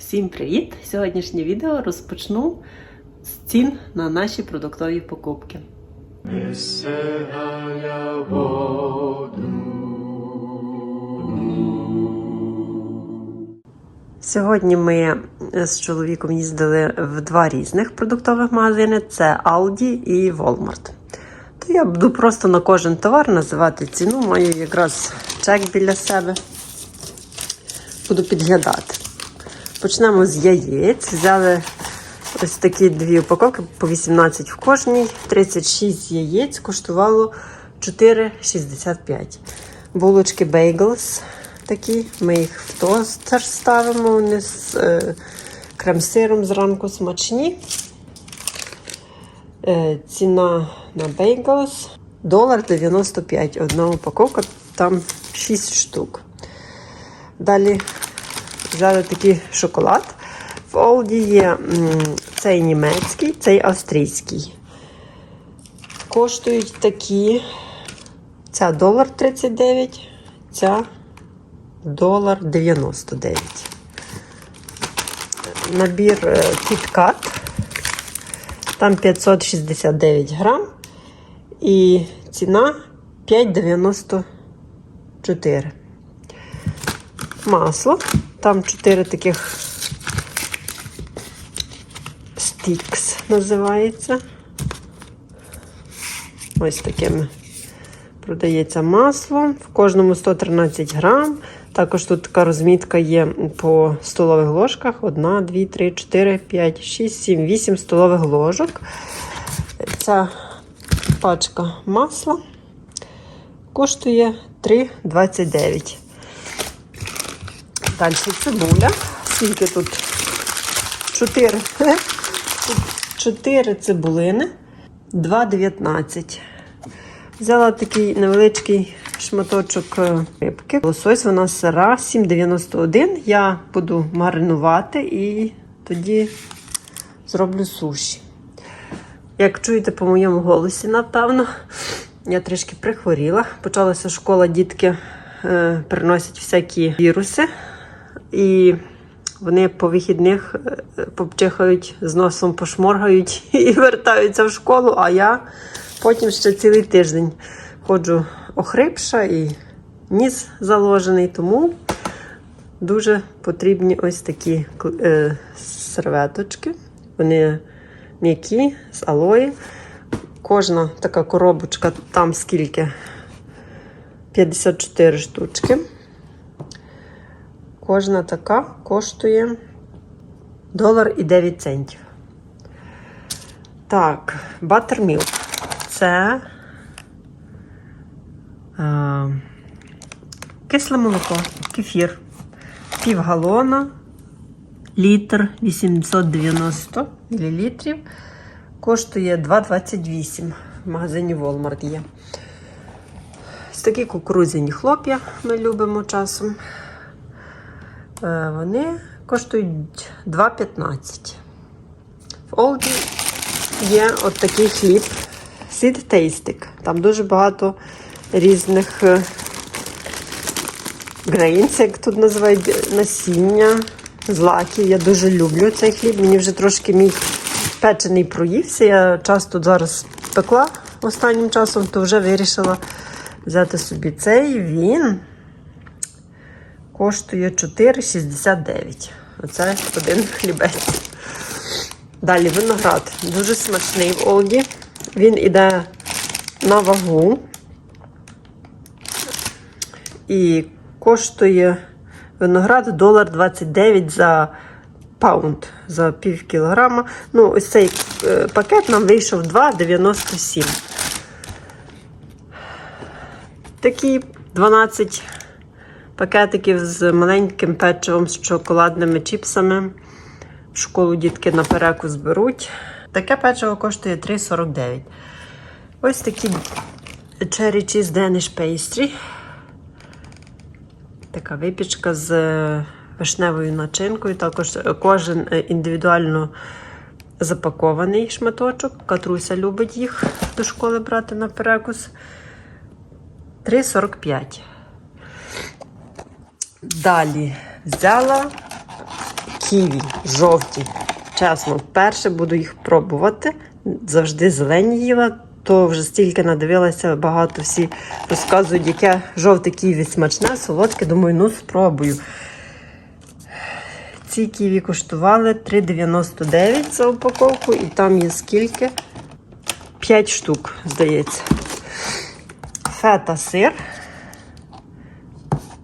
Всім привіт! Сьогоднішнє відео розпочну з цін на наші продуктові покупки. Сьогодні ми з чоловіком їздили в два різних продуктових магазини: це Aldi і Walmart. То я буду просто на кожен товар називати ціну. Маю якраз чек біля себе. Буду підглядати. Почнемо з яєць. Взяли ось такі дві упаковки по 18 в кожній. 36 яєць коштувало 4,65. Булочки Bagels такі. Ми їх в тостер ставимо. Вони з е, крем-сиром зранку смачні. Е, ціна на Bagels долар 95. Одна упаковка, там 6 штук. Далі взяли такий шоколад. В Олді є цей німецький, цей австрійський. Коштують такі. Ця долар 39, ця долар 99. Набір е, KitKat. Там 569 грам. І ціна 5,94. Масло. Там 4 таких стікс називається. Ось такими продається масло. В кожному 113 грам. Також тут така розмітка є по столових ложках. 1, 2, 3, 4, 5, 6, 7, 8 столових ложок. Ця пачка масла коштує 3,29. Далі цибуля. Скільки тут? 4. Тут 4 цибулини. 2,19. Взяла такий невеличкий шматочок е, рибки. Лосось вона сира 7,91. Я буду маринувати і тоді зроблю суші. Як чуєте по моєму голосі, напевно, я трішки прихворіла. Почалася школа, дітки е, приносять всякі віруси. І вони по вихідних е, попчихають з носом, пошморгають і вертаються в школу, а я потім ще цілий тиждень ходжу охрипша і ніс заложений, тому дуже потрібні ось такі е, серветочки. Вони м'які з алої. Кожна така коробочка, там скільки? 54 штучки. Кожна така коштує долар і 9 центів. Так, батермілк. Це е, кисле молоко, кефір. Пів галона, літр 890 мл. Коштує 2,28 в магазині Walmart є. Ось такі кукурудзяні хлоп'я ми любимо часом. Е, Вони коштують 2,15. В Олді є от такий хліб Seed Tastic. Там дуже багато різних grains, як тут називають насіння, злаків. Я дуже люблю цей хліб. Мені вже трошки мій печений проївся. Я часто зараз пекла останнім часом, то вже вирішила взяти собі цей. Він коштує 4,69. Оце один хлібець. Далі виноград. Дуже смачний в Олді. Він іде на вагу. І коштує виноград долар 29 за паунд, за пів кілограма. Ну, ось цей е, пакет нам вийшов 2,97. Такі 12 пакетиків з маленьким печивом з шоколадними чіпсами. В школу дітки на перекус беруть. Таке печиво коштує 3,49. Ось такі Cherry Cheese Danish Pastry. Така випічка з е, вишневою начинкою. Також кожен е, індивідуально запакований шматочок. Катруся любить їх до школи брати на перекус. 3,45. Далі взяла ківі, жовті. Чесно, вперше буду їх пробувати. Завжди зелені їла, то вже стільки надивилася, багато всі розказують, яке жовте ківі смачне, солодке. Думаю, ну спробую. Ці ківі коштували 3,99 за упаковку, і там є скільки? 5 штук, здається. Фета сир.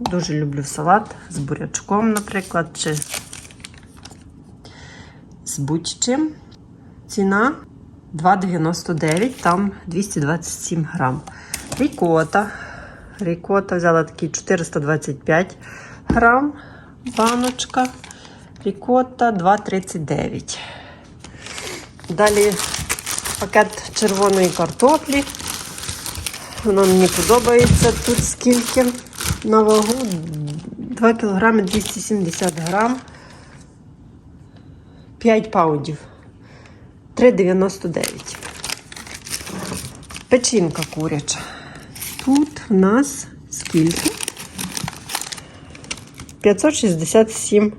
Дуже люблю салат з бурячком, наприклад, чи з будь-чим. Ціна 2,99, там 227 грам. Рікота. Рікота взяла такий 425 грам баночка. Рікота 2,39. Далі пакет червоної картоплі. Вона мені подобається. Тут скільки на вагу 2 кг 270 грам. 5 паундів. 3,99. Печінка куряча. Тут в нас скільки? 567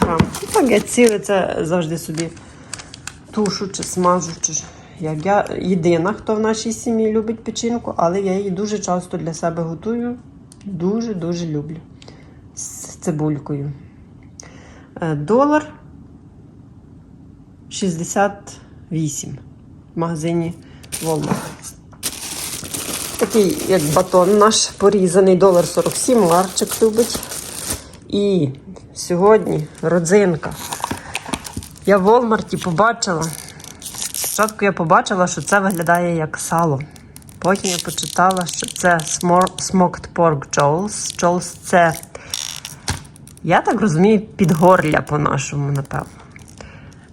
грам. Ну, Так, я ціле це завжди собі тушу чи смажу. Чи як я єдина, хто в нашій сім'ї любить печінку, але я її дуже часто для себе готую. Дуже-дуже люблю. З цибулькою. Е, Долар 68 в магазині Walmart. Такий, як батон наш порізаний, долар 47, Ларчик любить. І сьогодні родзинка. Я в Волмарті побачила. Спочатку я побачила, що це виглядає як сало. Потім я почитала, що це smoked pork jolls. Jolls – це, я так розумію, підгорля по-нашому, напевно.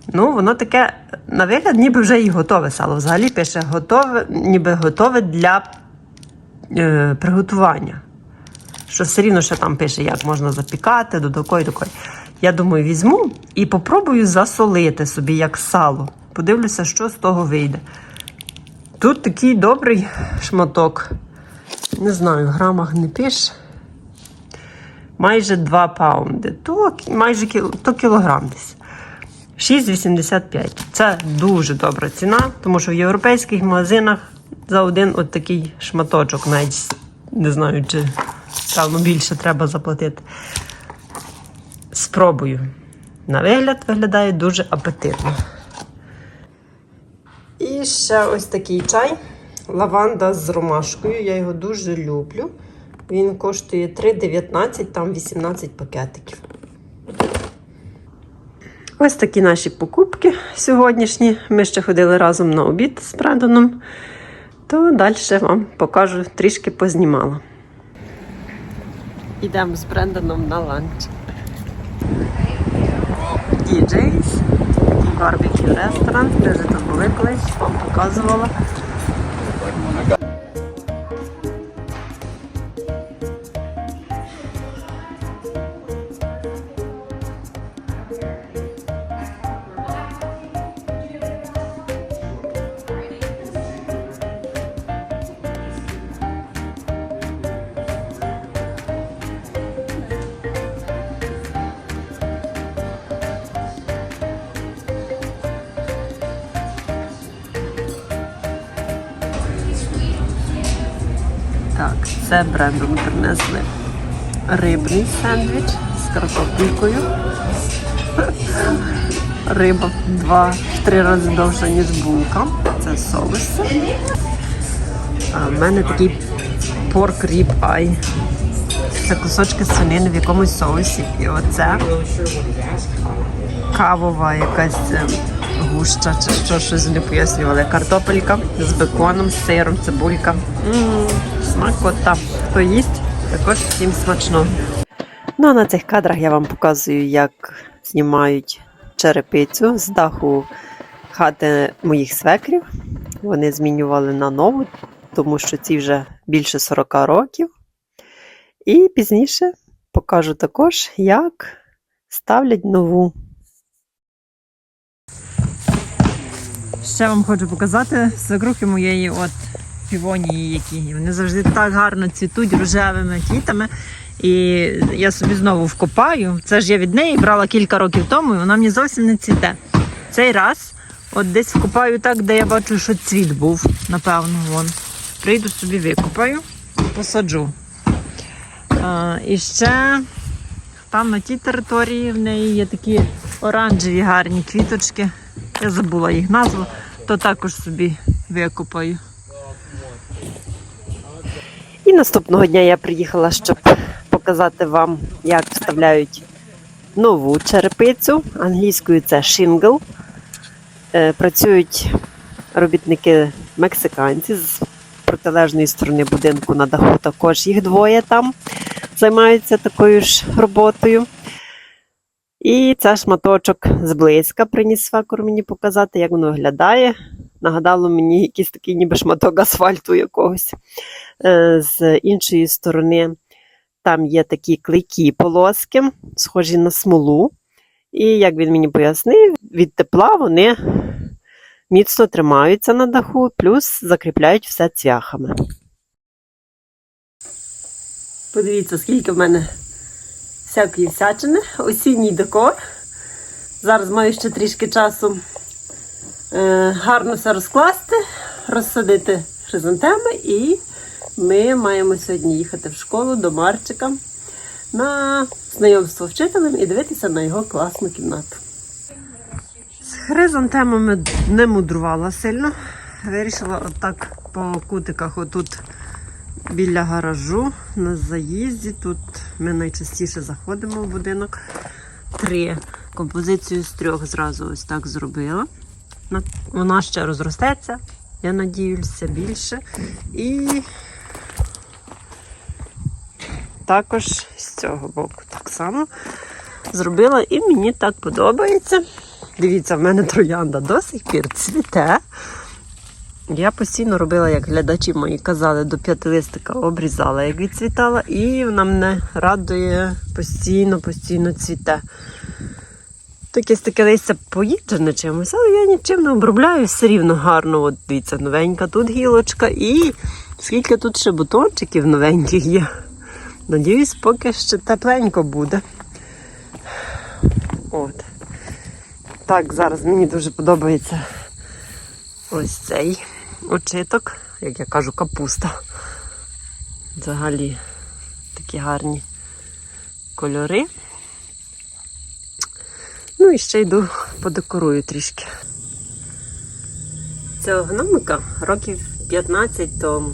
Ну, воно таке, на вигляд, ніби вже і готове сало. Взагалі пише готове, ніби готове для е, приготування. Що все рівно ще там пише, як можна запікати, до такої, такої. Я думаю, візьму і попробую засолити собі як сало. Подивлюся, що з того вийде. Тут такий добрий шматок. Не знаю, в грамах не пише. Майже 2 паунди. То майже то кілограм десь. 6,85. Це дуже добра ціна, тому що в європейських магазинах за один от такий шматочок, навіть не знаю, чи певно більше треба заплатити. Спробую. На вигляд виглядає дуже апетитно. І ще ось такий чай. Лаванда з ромашкою. Я його дуже люблю. Він коштує 3,19, там 18 пакетиків. Ось такі наші покупки сьогоднішні. Ми ще ходили разом на обід з Бредоном. То далі вам покажу, трішки познімала. Йдемо з Брендоном на ланч. DJ's, такий барбекю ресторан. де вже тут були колись, показувала. Це брендом принесли рибний сендвіч з картопелькою. Риба в два-три рази довша, ніж булка. Це соуси. А в мене такий порк ріб ай. Це кусочки свинини в якомусь соусі. І оце кавова якась е, гуща чи що щось не пояснювали. Картопелька з беконом, з сиром, цибулька. М, Смакота. Хто їсть, також всім смачно. Ну а на цих кадрах я вам показую, як знімають черепицю з даху хати моїх свекрів. Вони змінювали на нову, тому що ці вже більше 40 років. І пізніше покажу також, як ставлять нову. Ще вам хочу показати свекрухи моєї от півонії, які вони завжди так гарно цвітуть рожевими квітами. І я собі знову вкопаю. Це ж я від неї брала кілька років тому, і вона мені зовсім не цвіте. Цей раз от десь вкопаю так, де я бачу, що цвіт був, напевно, вон. Прийду собі викопаю, посаджу. А, і ще там на тій території в неї є такі оранжеві гарні квіточки. Я забула їх назву, то також собі викопаю. І наступного дня я приїхала, щоб показати вам, як вставляють нову черепицю. Англійською це шингл. Е, Працюють робітники мексиканці з протилежної сторони будинку на даху. Також їх двоє там займаються такою ж роботою. І це шматочок зблизька приніс свекор мені показати, як воно виглядає. Нагадало мені якийсь такий ніби шматок асфальту якогось. Е, З іншої сторони там є такі клейкі полоски, схожі на смолу. І як він мені пояснив, від тепла вони міцно тримаються на даху, плюс закріпляють все цвяхами. Подивіться, скільки в мене всякої всячини, осінній декор. Зараз маю ще трішки часу е, гарно все розкласти, розсадити хризантеми і ми маємо сьогодні їхати в школу до Марчика на знайомство вчителем і дивитися на його класну кімнату. З хризантемами не мудрувала сильно. Вирішила отак по кутиках, отут біля гаражу на заїзді. Тут ми найчастіше заходимо в будинок. Три. Композицію з трьох зразу ось так зробила. Вона ще розростеться, я надіюся, більше. І також з цього боку так само зробила, і мені так подобається. Дивіться, в мене троянда до сих пір цвіте. Я постійно робила, як глядачі мої казали, до п'ятилистика обрізала, як відцвітала, і вона мене радує постійно, постійно цвіте. Якесь таке листя поїджене чимось, але я нічим не обробляю, все рівно гарно. От дивіться, новенька тут гілочка, і скільки тут ще бутончиків новеньких є. Надіюсь, поки ще тепленько буде. От. Так, зараз мені дуже подобається ось цей очиток, як я кажу, капуста. Взагалі такі гарні кольори. Ну і ще йду подекорую трішки. Цього гномика років 15 тому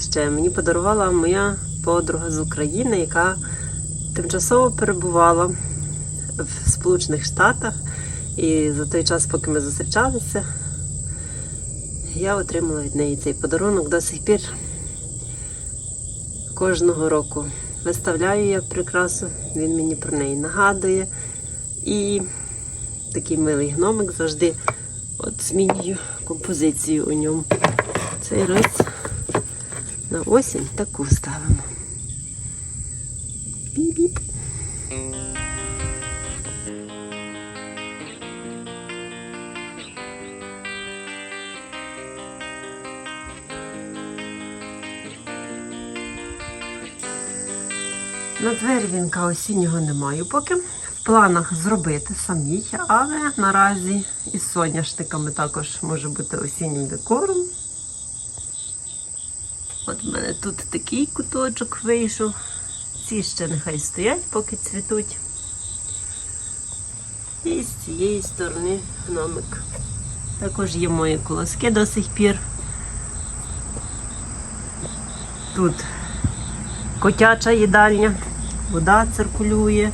ще мені подарувала моя подруга з України, яка тимчасово перебувала в Сполучених Штатах. І за той час, поки ми зустрічалися, я отримала від неї цей подарунок до сих пір. Кожного року виставляю я прикрасу, він мені про неї нагадує. І такий милий гномик завжди от змінюю композицію у ньому. Цей раз на осінь таку ставимо. Біп-біп. На двері вінка осіннього не маю поки. В планах зробити самій, але наразі із соняшниками також може бути осіннім декором. От в мене тут такий куточок вийшов. Ці ще нехай стоять, поки цвітуть. І з цієї сторони гномик. Також є мої колоски до сих пір. Тут котяча їдальня, вода циркулює,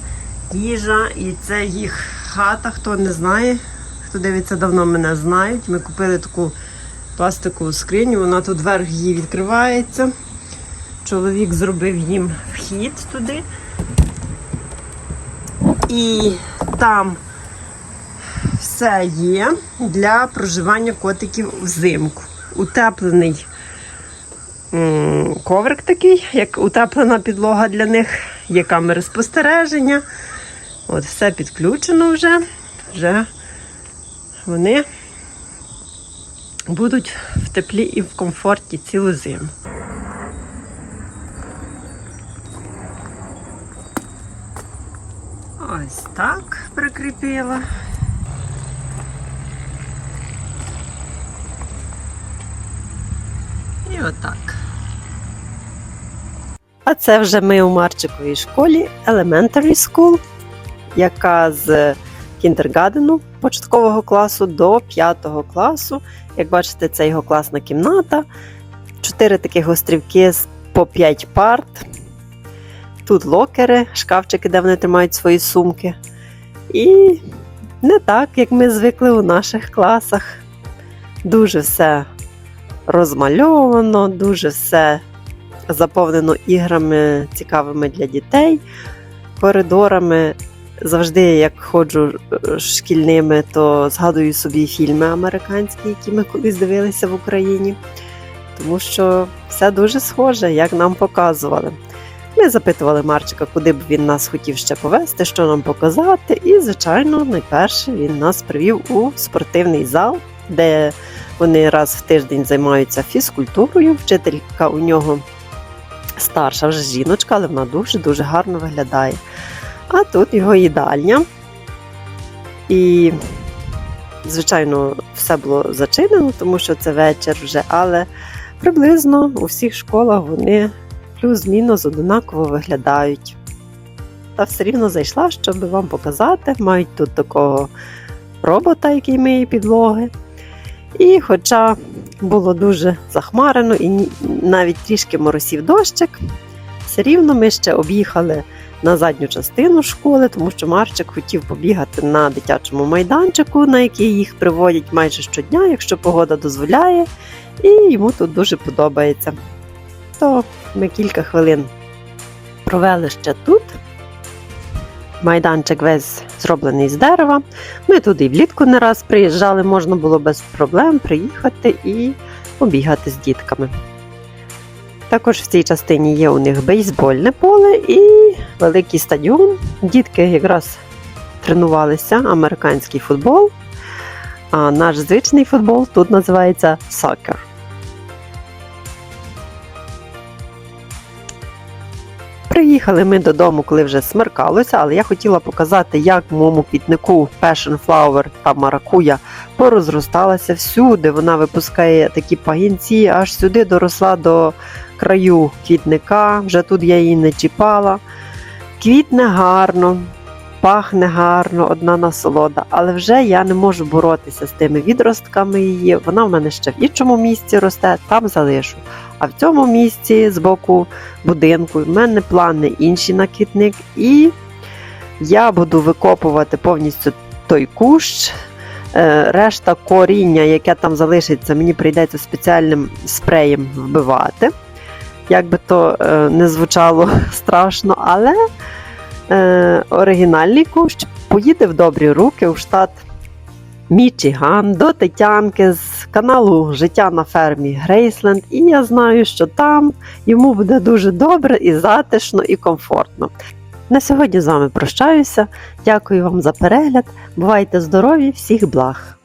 їжа, і це їх хата. Хто не знає, хто дивиться давно мене знають. Ми купили таку пластикову скриню, вона тут вверх її відкривається. Чоловік зробив їм вхід туди. І там все є для проживання котиків взимку. Утеплений коврик такий, як утеплена підлога для них, є камери спостереження. От Все підключено вже. Вже вони будуть в теплі і в комфорті цілу зиму. Ось так прикріпила. І отак. А це вже ми у Марчиковій школі Elementary School, яка з кіндергадену початкового класу до 5 класу. Як бачите, це його класна кімната. Чотири таких острівки по 5 парт. Тут локери, шкафчики, де вони тримають свої сумки. І не так, як ми звикли у наших класах. Дуже все розмальовано, дуже все заповнено іграми цікавими для дітей, коридорами. Завжди, як ходжу е, шкільними, то згадую собі фільми американські, які ми колись дивилися в Україні. Тому що все дуже схоже, як нам показували. Ми запитували Марчика, куди б він нас хотів ще повезти, що нам показати. І, звичайно, найперше він нас привів у спортивний зал, де вони раз в тиждень займаються фізкультурою. Вчителька у нього старша вже жіночка, але вона дуже-дуже гарно виглядає. А тут його їдальня. І, звичайно, все було зачинено, тому що це вечір вже, але приблизно у всіх школах вони плюс-мінус однаково виглядають. Та все рівно зайшла, щоб вам показати. Мають тут такого робота, який миє підлоги. І хоча було дуже захмарено і навіть трішки моросів дощик, все рівно ми ще об'їхали на задню частину школи, тому що Марчик хотів побігати на дитячому майданчику, на який їх приводять майже щодня, якщо погода дозволяє, і йому тут дуже подобається. То ми кілька хвилин провели ще тут. Майданчик весь зроблений з дерева. Ми туди влітку не раз приїжджали, можна було без проблем приїхати і побігати з дітками. Також в цій частині є у них бейсбольне поле і великий стадіон. Дітки якраз тренувалися американський футбол, а наш звичний футбол тут називається soccer. Приїхали ми додому, коли вже смеркалося, але я хотіла показати, як моєму квітнику Passion Flower та маракуя порозросталася всюди. Вона випускає такі пагінці, аж сюди доросла до краю квітника. Вже тут я її не чіпала. Квітне гарно, пахне гарно, одна насолода, але вже я не можу боротися з тими відростками її. Вона в мене ще в іншому місці росте, там залишу. А в цьому місці з боку будинку в мене плани інші на квітник, і я буду викопувати повністю той кущ. Е, Решта коріння, яке там залишиться, мені прийдеться спеціальним спреєм вбивати. Як би то е, не звучало страшно, але е, оригінальний кущ поїде в добрі руки у штат Мічиган до Тетянки з каналу Життя на фермі Грейсленд. І я знаю, що там йому буде дуже добре і затишно, і комфортно. На сьогодні з вами прощаюся. Дякую вам за перегляд. Бувайте здорові, всіх благ!